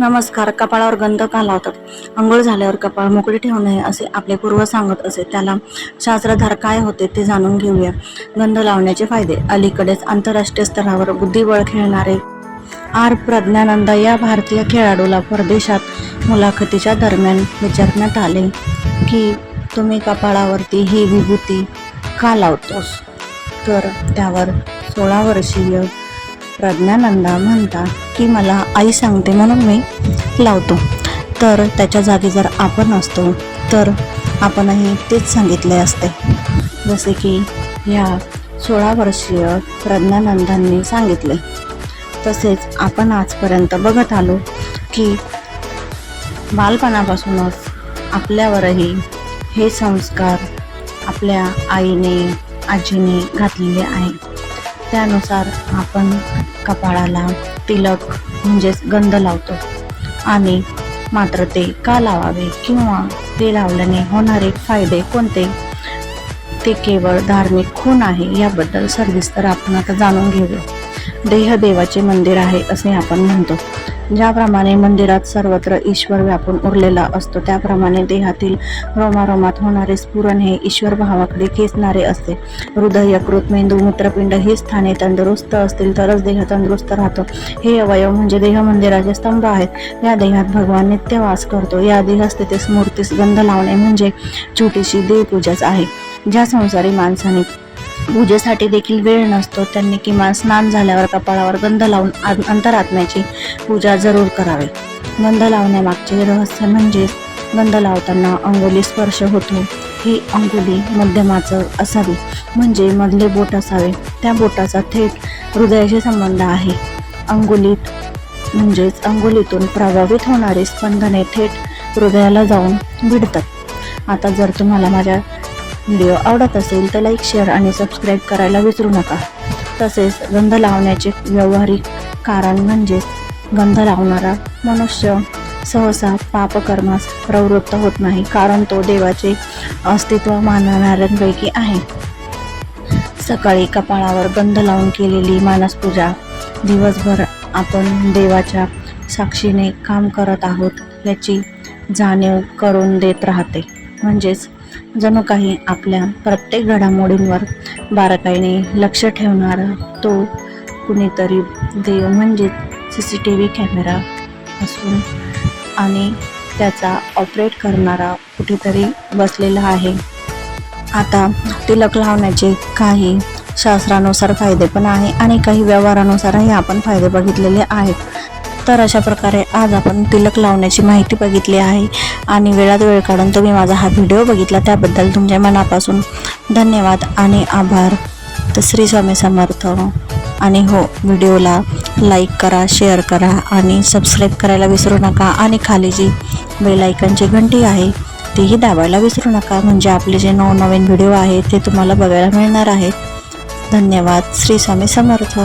नमस्कार कपाळावर गंध का लावतात? अंघोळ झाल्यावर कपाळ मोकळे ठेवू नये असे आपले पूर्व सांगत असे. त्याला शास्त्रधार काय होते ते जाणून घेऊया. गंध लावण्याचे फायदे. अलीकडेच आंतरराष्ट्रीय स्तरावर बुद्धिबळ खेळणारे आर. प्रज्ञानंद या भारतीय खेळाडूला परदेशात मुलाखतीच्या दरम्यान विचारण्यात आले की तुम्ही कपाळावरती ही विभूती का लावतोस? तर त्यावर सोळा वर्षीय प्रज्ञानंदा म्हणतात की मला आई सांगते म्हणून मी लावतो. तर त्याच्या जागी जर आपण असतो तर आपणही तेच सांगितले असते. जसे की ह्या सोळा वर्षीय प्रज्ञानंदांनी सांगितले. तसेच आपण आजपर्यंत बघत आलो की बालपणापासूनच आपल्यावरही हे संस्कार आपल्या आईने आजीने घातलेले आहे. त्यानुसार आपण कपाळाला तिलक म्हणजेच गंध लावतो. आणि मात्र ते का लावावे किंवा ते लावल्याने होणारे फायदे कोणते? ते केवळ धार्मिक खून आहे याबद्दल सविस्तर आपण आता जाणून घेऊया. देहदेवाचे मंदिर आहे असे आपण म्हणतो. ज्याप्रमाणे मंदिरात सर्वत्र ईश्वर व्यापून उरलेला असतो त्याप्रमाणे देहातील रोमारोमात होणारे स्फुरण हे ईश्वर भावाकडे खेचणारे असते. हृदय यकृत मेंदू मूत्रपिंड ही स्थाने तंदुरुस्त असतील तरच देह तंदुरुस्त राहतो. हे अवयव म्हणजे देह मंदिराचे स्तंभ आहेत. या देहात भगवान नित्य वास करतो. या देहस्थितीस मूर्तीस गंध लावणे म्हणजे छोटीशी देवपूजाच आहे. ज्या संसारी माणसाने पूजेसाठी देखील वेळ नसतो. त्यांनी किमान स्नान झाल्यावर कपाळावर गंध लावून अंतरात्म्याची पूजा जरूर करावी. गंध लावण्यामागचे रहस्य म्हणजेच गंध लावताना अंगोली स्पर्श होतो. ही अंगुली मध्यमाचं असावी म्हणजे मधले बोट असावे. त्या बोटाचा थेट हृदयाशी संबंध आहे. अंगुलीत म्हणजेच अंगुलीतून प्रभावित होणारी स्पंदने थेट हृदयाला जाऊन भिडतात. आता जर तुम्हाला माझ्या व्हिडिओ आवडत असेल तर लाईक शेअर आणि सबस्क्राईब करायला विसरू नका. तसेच गंध लावण्याचे व्यावहारिक कारण म्हणजेच गंध लावणारा मनुष्य सहसा पापकर्मास प्रवृत्त होत नाही कारण तो देवाचे अस्तित्व मानणाऱ्यांपैकी आहे. सकाळी कपाळावर गंध लावून केलेली मानसपूजा. दिवसभर आपण देवाच्या साक्षीने काम करत आहोत याची जाणीव करून देत राहते. म्हणजेच जणू काही आपल्या प्रत्येक घडामोडींवर बारकाईने लक्ष ठेवणारा तो कुणीतरी देव म्हणजेच C C T V camera असून आणि त्याचा ऑपरेट करणारा कुठेतरी बसलेला आहे. आता तिलक लावण्याचे काही शास्त्रानुसार फायदे पण आहे आणि काही व्यवहारानुसारही आपण फायदे बघितलेले आहेत. तर अशा प्रकारे आज आपण तिलक लावण्याची माहिती बघितली आहे आणि वेळात वेळ काढून तुम्ही माझा हा व्हिडिओ बघितला त्याबद्दल तुमच्या मनापासून धन्यवाद आणि आभार. तर श्री स्वामी समर्थ. आणि हो व्हिडिओला लाईक करा शेअर करा आणि सबस्क्राईब करायला विसरू नका. आणि खाली जी बेलायकनची घंटी आहे तीही दाबायला विसरू नका. म्हणजे आपले जे नवनवीन व्हिडिओ आहेत ते तुम्हाला बघायला मिळणार आहेत. धन्यवाद. श्री स्वामी समर्थ.